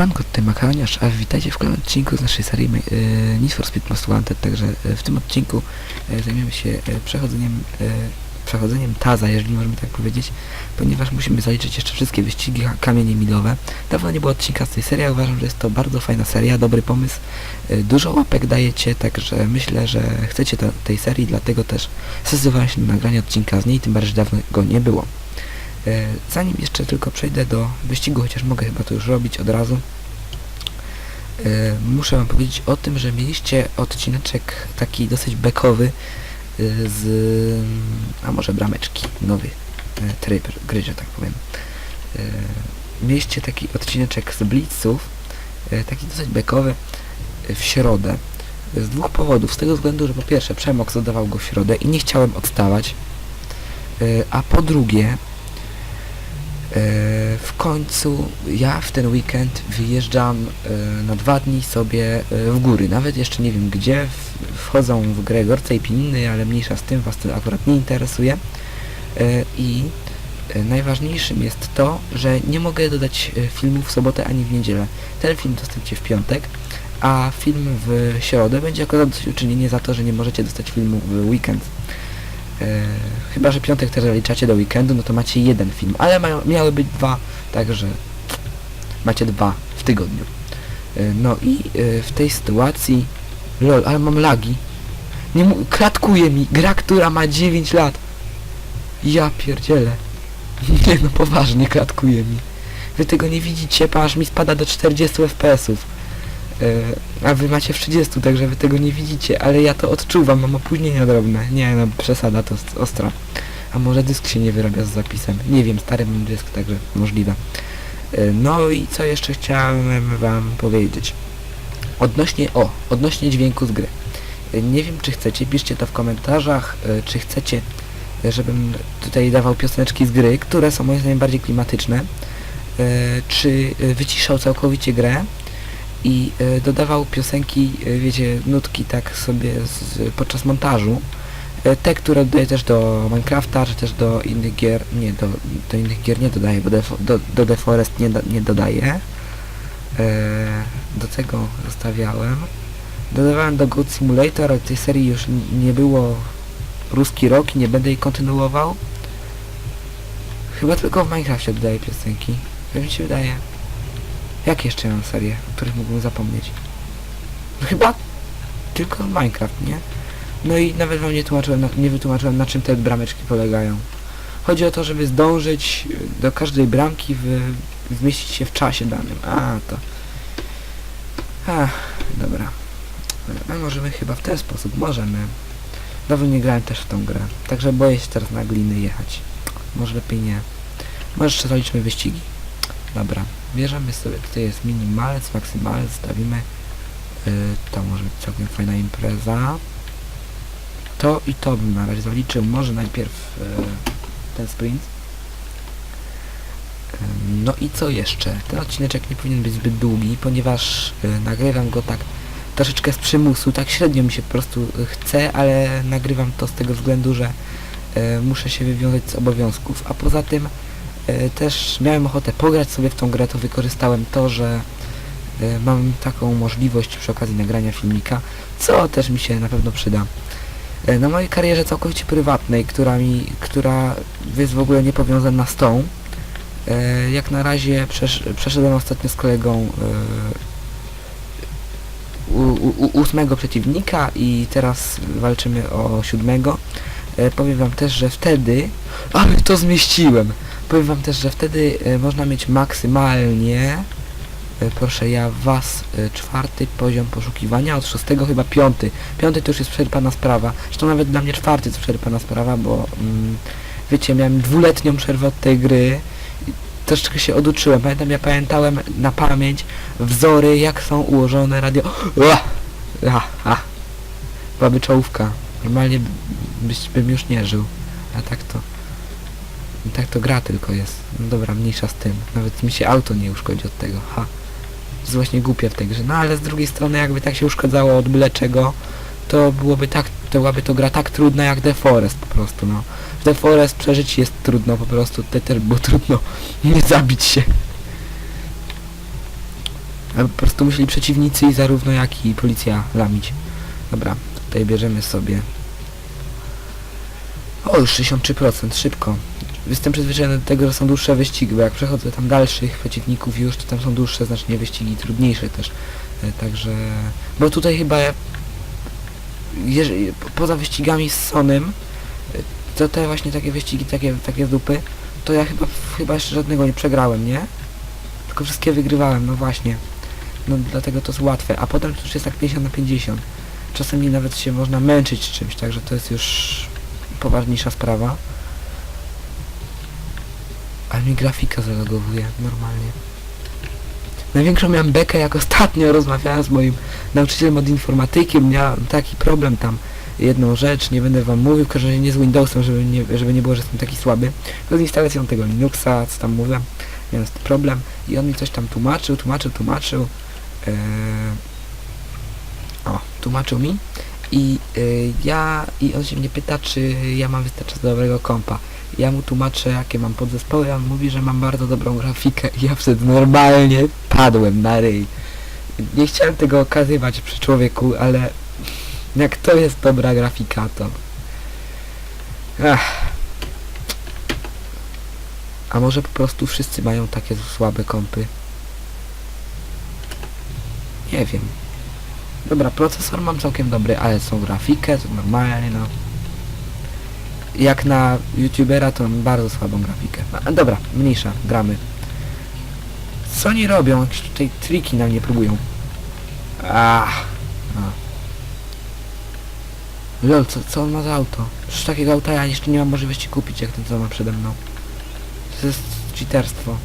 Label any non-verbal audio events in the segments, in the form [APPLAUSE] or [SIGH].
Siemanko, tutaj Makaroniarz, a witajcie w kolejnym odcinku z naszej serii e, Need for Speed Most Wanted, także e, w tym odcinku e, zajmiemy się e, przechodzeniem, przechodzeniem Taza, jeżeli możemy tak powiedzieć, ponieważ musimy zaliczyć jeszcze wszystkie wyścigi ka- kamienie milowe. Dawno nie było odcinka z tej serii, uważam, że jest to bardzo fajna seria, dobry pomysł, dużo łapek dajecie, także myślę, że chcecie tej serii, dlatego też zdecydowałem się na nagranie odcinka z niej, tym bardziej, dawno go nie było. E, Zanim jeszcze tylko przejdę do wyścigu, chociaż mogę chyba to już robić od razu, e, muszę wam powiedzieć o tym, że mieliście odcineczek taki dosyć bekowy e, z, a może brameczki, nowy tryb gry, że tak powiem. Mieliście taki odcineczek z Blitzów, taki dosyć bekowy w środę. Z dwóch powodów. Z tego względu, że po pierwsze Przemox dodawał go w środę i nie chciałem odstawać. A po drugie, w końcu ja w ten weekend wyjeżdżam e, na dwa dni sobie e, w góry. Nawet jeszcze nie wiem gdzie. Wchodzą w grę Gorce i Pininy, ale mniejsza z tym, was to akurat nie interesuje. E, I e, najważniejszym jest to, że nie mogę dodać e, filmu w sobotę ani w niedzielę. Ten film dostaniecie w piątek, a film w środę będzie jako zadośćuczynienie za to, że nie możecie dostać filmu w weekend. E, chyba, że piątek też zaliczacie do weekendu, no to macie jeden film, ale mają, miały być dwa, także macie dwa w tygodniu. E, no i e, w tej sytuacji, lol, ale mam lagi. Nie mu, klatkuje mi gra, która ma 9 lat. Ja pierdzielę. [LAUGHS] Nie no, poważnie klatkuje mi. Wy tego nie widzicie, aż mi spada do 40 FPS-ów. E, a wy macie w 30, także wy tego nie widzicie, ale ja to odczuwam, mam opóźnienia drobne. Nie no, przesada to ostra. A może dysk się nie wyrabia z zapisem? Nie wiem, stary mam dysk, także możliwe. E, No i co jeszcze chciałem wam powiedzieć? Odnośnie, o, odnośnie dźwięku z gry. E, Nie wiem, czy chcecie, piszcie to w komentarzach, czy chcecie, żebym tutaj dawał pioseneczki z gry, które są moim zdaniem bardziej klimatyczne, czy wyciszał całkowicie grę, i e, dodawał piosenki, e, wiecie, nutki tak sobie z, podczas montażu. E, te, które dodaję też do Minecrafta, czy też do innych gier, nie, do, do innych gier nie dodaję, bo defo, do, do The Forest nie, nie dodaję. Do tego zostawiałem. Dodawałem do Goat Simulator, ale tej serii już nie było ruski rok i nie będę jej kontynuował. Chyba tylko w Minecrafcie dodaję piosenki. Jak mi się wydaje. Jakie jeszcze mam serie, o których mógłbym zapomnieć? No chyba tylko Minecraft, nie? No i nawet wam nie tłumaczyłem, na, nie wytłumaczyłem na czym te brameczki polegają. Chodzi o to, żeby zdążyć y, do każdej bramki, w, zmieścić się w czasie danym. A, to... Ach, dobra. No możemy chyba w ten sposób, możemy. Dawno nie grałem też w tą grę, także boję się teraz na gliny jechać. Może lepiej nie. Może jeszcze zaliczmy wyścigi. Dobra, bierzemy sobie, tutaj jest minimalec, maksymalec, stawimy. Yy, to może być całkiem fajna impreza. To i to bym na razie zaliczył, może najpierw yy, ten sprint. Yy, No i co jeszcze? Ten odcineczek nie powinien być zbyt długi, ponieważ yy, nagrywam go tak troszeczkę z przymusu, tak średnio mi się po prostu yy, chce, ale nagrywam to z tego względu, że yy, muszę się wywiązać z obowiązków, a poza tym też miałem ochotę pograć sobie w tą grę, to wykorzystałem to, że e, mam taką możliwość przy okazji nagrania filmika, co też mi się na pewno przyda. E, Na mojej karierze całkowicie prywatnej, która mi, która jest w ogóle niepowiązana z tą, e, jak na razie przesz przeszedłem ostatnio z kolegą e, u, u, ósmego przeciwnika i teraz walczymy o siódmego. E, Powiem wam też, że wtedy, [LAUGHS] ale to zmieściłem, Powiem wam też, że wtedy e, można mieć maksymalnie, e, proszę ja was, e, czwarty poziom poszukiwania, od szóstego chyba piąty. Piąty to już jest przerwana sprawa. Zresztą nawet dla mnie czwarty to przerwana sprawa, bo mm, wiecie, miałem dwuletnią przerwę od tej gry. Troszeczkę się oduczyłem. Pamiętam, ja pamiętałem na pamięć wzory, jak są ułożone radio... Ua! A, a. Byłaby czołówka. Normalnie byś, bym już nie żył. A tak to... I tak to gra tylko jest. No dobra, mniejsza z tym. Nawet mi się auto nie uszkodzi od tego. Ha. Jest właśnie głupie w tej grze. No ale z drugiej strony jakby tak się uszkadzało od byle czego, to byłoby tak, to byłaby to gra tak trudna jak The Forest po prostu, no. W The Forest przeżyć jest trudno po prostu, tutaj też było trudno [LAUGHS] nie zabić się. Ale po prostu musieli przeciwnicy i zarówno jak i policja lamić. Dobra, tutaj bierzemy sobie... O, już 63%, szybko. Jestem przyzwyczajony do tego, że są dłuższe wyścigi, bo jak przechodzę tam dalszych przeciwników już, to tam są dłuższe znacznie wyścigi, trudniejsze też. E, Także... Bo tutaj chyba... Jeżeli, po- poza wyścigami z Sonem, e, to te właśnie takie wyścigi, takie, takie dupy, to ja chyba, chyba jeszcze żadnego nie przegrałem, nie? Tylko wszystkie wygrywałem, no właśnie. No dlatego to jest łatwe, a potem to już jest tak 50 na 50. Czasami nawet się można męczyć czymś, także to jest już poważniejsza sprawa. Ale mi grafika zalogowuje normalnie. Największą miałem bekę, jak ostatnio rozmawiałem z moim nauczycielem od informatyki, miałem taki problem tam, jedną rzecz, nie będę wam mówił, razie nie z Windowsem, żeby nie, żeby nie było, że jestem taki słaby, tylko z instalacją tego Linuxa, co tam mówię, miałem tym problem. I on mi coś tam tłumaczył, tłumaczył, tłumaczył, eee, o, tłumaczył mi. I y, ja, i on się mnie pyta, czy ja mam wystarczająco dobrego kompa. Ja mu tłumaczę, jakie mam podzespoły, a on mówi, że mam bardzo dobrą grafikę i ja wtedy normalnie padłem na ryj. Nie chciałem tego okazywać przy człowieku, ale jak to jest dobra grafika, to... Ach. A może po prostu wszyscy mają takie słabe kompy? Nie wiem. Dobra, procesor mam całkiem dobry, ale są grafikę, to normalnie, no. Jak na youtubera to bardzo słabą grafikę. A, dobra, mniejsza, gramy. Co oni robią? Jakieś tutaj triki na mnie próbują. Ach. A. Lol, co, co on ma za auto? Przecież takiego auta ja jeszcze nie mam możliwości kupić, jak ten co ma przede mną. To jest cheaterstwo.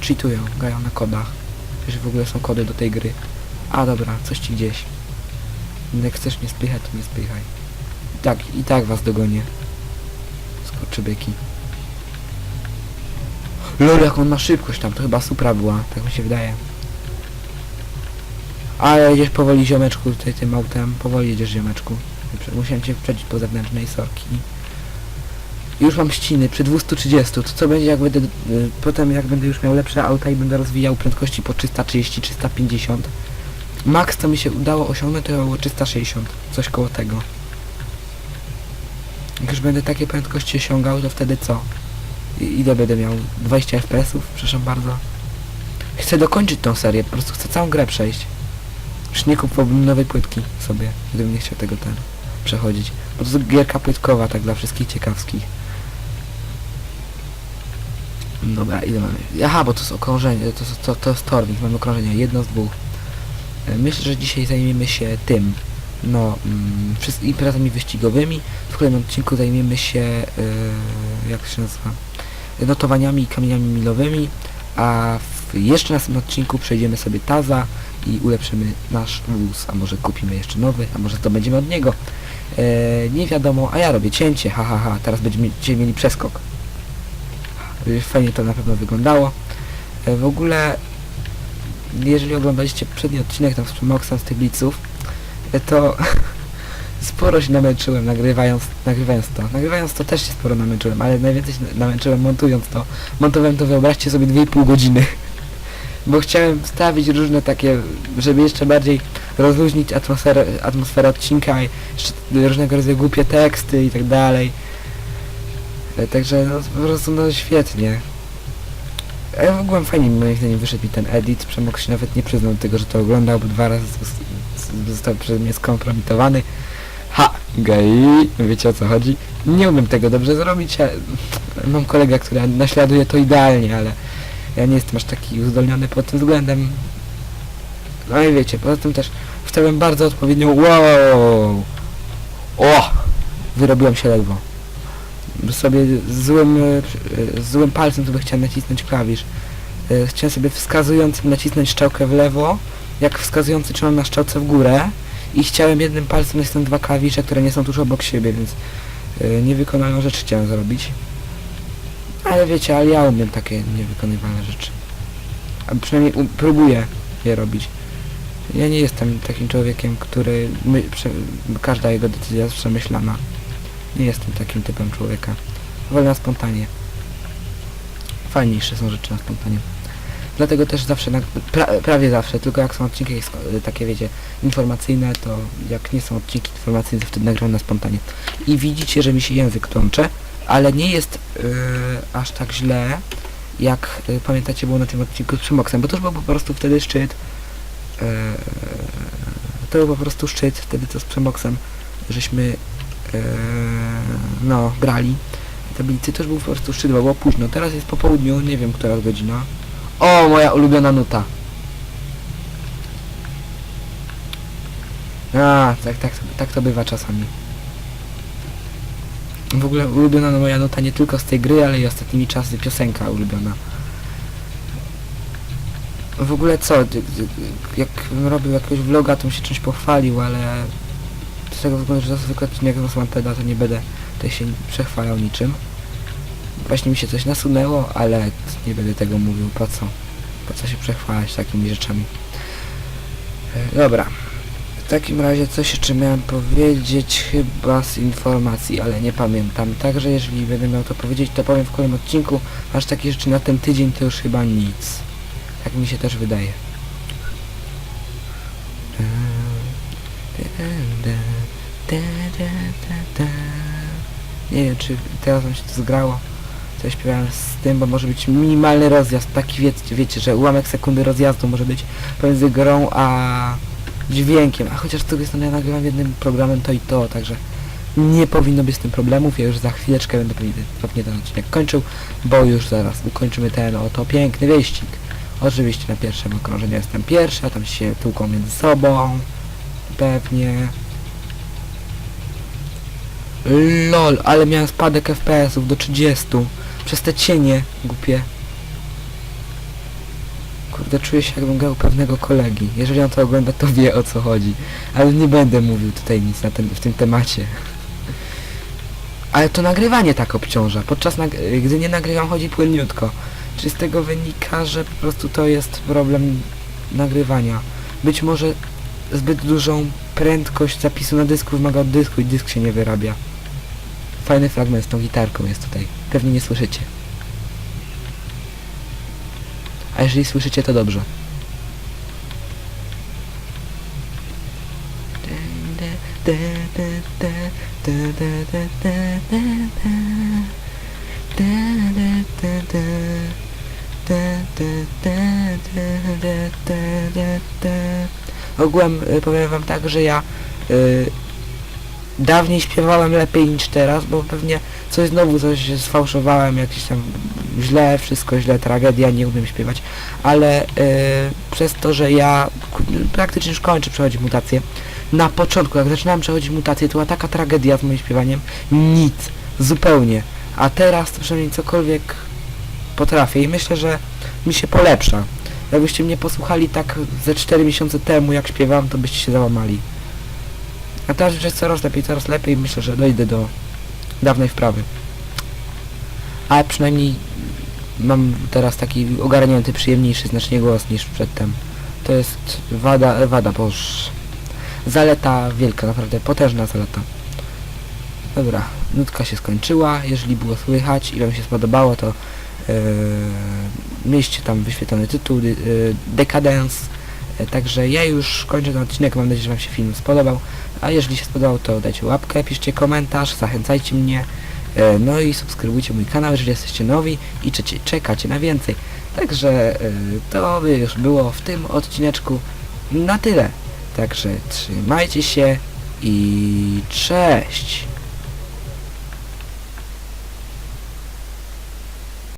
Cheatują, grają na kodach. Wiesz, w ogóle są kody do tej gry. A dobra, coś ci gdzieś. Jak chcesz mnie spychać, to mnie spychaj. I tak, i tak was dogonię. Skorczybyki. Lol, jak on ma szybkość tam, to chyba Supra była, tak mi się wydaje. Ale jedziesz powoli ziomeczku tutaj tym autem, powoli jedziesz ziomeczku. Musiałem cię wprzedzić po zewnętrznej sorki. Już mam ściny przy 230, to co będzie jak będę, y, potem jak będę już miał lepsze auta i będę rozwijał prędkości po 330, 350. Max to mi się udało osiągnąć to było 360, coś koło tego. Jak już będę takie prędkości osiągał, to wtedy co? I, ile będę miał? 20 FPS-ów? Przepraszam bardzo. Chcę dokończyć tą serię, po prostu chcę całą grę przejść. Już nie kupowałbym nowej płytki sobie, gdybym nie chciał tego ten przechodzić. Bo to gierka płytkowa, tak dla wszystkich ciekawskich. Dobra, ile mamy? Aha, bo to jest okrążenie, to, to, to jest tornik, mamy okrążenie, jedno z dwóch. E, Myślę, że dzisiaj zajmiemy się tym, no, mm, imprezami wyścigowymi. W kolejnym odcinku zajmiemy się, e, jak się nazywa, notowaniami i kamieniami milowymi, a w jeszcze następnym odcinku przejdziemy sobie Taza i ulepszymy nasz wóz, a może kupimy jeszcze nowy, a może to będziemy od niego. E, nie wiadomo, a ja robię cięcie, ha ha ha, teraz będziemy mieli przeskok. E, Fajnie to na pewno wyglądało. E, w ogóle, jeżeli oglądaliście poprzedni odcinek tam z Moxem z e, to [LAUGHS] sporo się namęczyłem nagrywając, nagrywając to. Nagrywając to też się sporo namęczyłem, ale najwięcej się namęczyłem montując to. Montowałem to, wyobraźcie sobie, 2,5 godziny. [LAUGHS] Bo chciałem wstawić różne takie, żeby jeszcze bardziej rozluźnić atmosferę, atmosferę odcinka i jeszcze różnego rodzaju głupie teksty i tak dalej. E, Także no po prostu no świetnie. W ogóle fajnie moim zdaniem wyszedł mi ten edit. Przemok się nawet nie przyznał tego, że to oglądał, bo dwa razy zos- został przez mnie skompromitowany. Ha! Gej! Wiecie o co chodzi? Nie umiem tego dobrze zrobić, ale mam kolegę, który naśladuje to idealnie, ale ja nie jestem aż taki uzdolniony pod tym względem. No i wiecie, poza tym też wstawiam bardzo odpowiednią wow! O! Wyrobiłem się ledwo. Sobie złym, e, złym palcem sobie chciałem nacisnąć klawisz. E, Chciałem sobie wskazującym nacisnąć szczałkę w lewo, jak wskazujący trzymam na szczałce w górę i chciałem jednym palcem nacisnąć dwa klawisze, które nie są tuż obok siebie, więc e, niewykonalną rzecz chciałem zrobić. Ale wiecie, ale ja umiem takie niewykonywalne rzeczy. A przynajmniej próbuję je robić. Ja nie jestem takim człowiekiem, który my, każda jego decyzja jest przemyślana. Nie jestem takim typem człowieka. Wolę na spontanie. Fajniejsze są rzeczy na spontanie. Dlatego też zawsze, na, pra, prawie zawsze, tylko jak są odcinki sk- takie wiecie, informacyjne, to jak nie są odcinki informacyjne, to wtedy nagram na spontanie. I widzicie, że mi się język tłącze, ale nie jest yy, aż tak źle, jak yy, pamiętacie było na tym odcinku z Przemoksem, bo to już był po prostu wtedy szczyt. Yy, to był po prostu szczyt wtedy co z Przemoksem, żeśmy no, grali tablicy, to już był po prostu szczyt, bo było późno. Teraz jest po południu, nie wiem która godzina. O, moja ulubiona nuta. A, tak, tak, tak to bywa czasami. W ogóle ulubiona moja nuta nie tylko z tej gry, ale i ostatnimi czasy piosenka ulubiona. W ogóle co, jak robił jakiegoś vloga, to bym się czymś pochwalił, ale tego względu, że to zwykle odcinek z Wanted, to nie będę tutaj się przechwalał niczym. Właśnie mi się coś nasunęło, ale nie będę tego mówił, po co? Po co się przechwalać takimi rzeczami? E, Dobra. W takim razie coś jeszcze miałem powiedzieć chyba z informacji, ale nie pamiętam. Także jeżeli będę miał to powiedzieć, to powiem w kolejnym odcinku. Aż takie rzeczy na ten tydzień to już chyba nic. Tak mi się też wydaje. Nie wiem, czy teraz wam się to zgrało. Co ja śpiewałem z tym, bo może być minimalny rozjazd. Taki wiecie, wiecie, że ułamek sekundy rozjazdu może być pomiędzy grą a dźwiękiem. A chociaż z drugiej strony ja nagrywam jednym programem to i to, także nie powinno być z tym problemów. Ja już za chwileczkę będę pewnie ten odcinek kończył, bo już zaraz ukończymy ten oto piękny wyścig. Oczywiście na pierwszym okrążeniu jestem pierwszy, a tam się tłuką między sobą. Pewnie. LOL, ale miałem spadek FPS-ów do 30. Przez te cienie głupie. Kurde, czuję się jakbym grał pewnego kolegi. Jeżeli on to ogląda, to wie o co chodzi. Ale nie będę mówił tutaj nic na ten, w tym temacie. Ale to nagrywanie tak obciąża. Podczas gdy nie nagrywam, chodzi płynniutko. Czy z tego wynika, że po prostu to jest problem nagrywania? Być może zbyt dużą prędkość zapisu na dysku wymaga od dysku i dysk się nie wyrabia. Fajny fragment z tą gitarką jest tutaj. Pewnie nie słyszycie. A jeżeli słyszycie, to dobrze. Ogółem y, powiem wam tak, że ja y, dawniej śpiewałem lepiej niż teraz, bo pewnie coś znowu coś sfałszowałem, jakieś tam źle, wszystko źle, tragedia, nie umiem śpiewać, ale y, przez to, że ja praktycznie już kończę przechodzić mutację, na początku, jak zaczynałem przechodzić mutację, to była taka tragedia z moim śpiewaniem, nic, zupełnie, a teraz to przynajmniej cokolwiek potrafię i myślę, że mi się polepsza. Jakbyście mnie posłuchali tak ze 4 miesiące temu, jak śpiewałem, to byście się załamali. A teraz już jest coraz lepiej, coraz lepiej. Myślę, że dojdę do dawnej wprawy. Ale przynajmniej mam teraz taki ogarnięty, przyjemniejszy znacznie głos niż przedtem. To jest wada, wada, boż. Zaleta wielka, naprawdę potężna zaleta. Dobra, nutka się skończyła. Jeżeli było słychać i Wam się spodobało, to yy, mieliście tam wyświetlony tytuł yy, Decadence. E, Także ja już kończę ten odcinek, mam nadzieję, że Wam się film spodobał. A jeżeli się spodobał, to dajcie łapkę, piszcie komentarz, zachęcajcie mnie. e, No i subskrybujcie mój kanał, jeżeli jesteście nowi i czekacie na więcej. Także e, to by już było w tym odcineczku na tyle. Także trzymajcie się i cześć!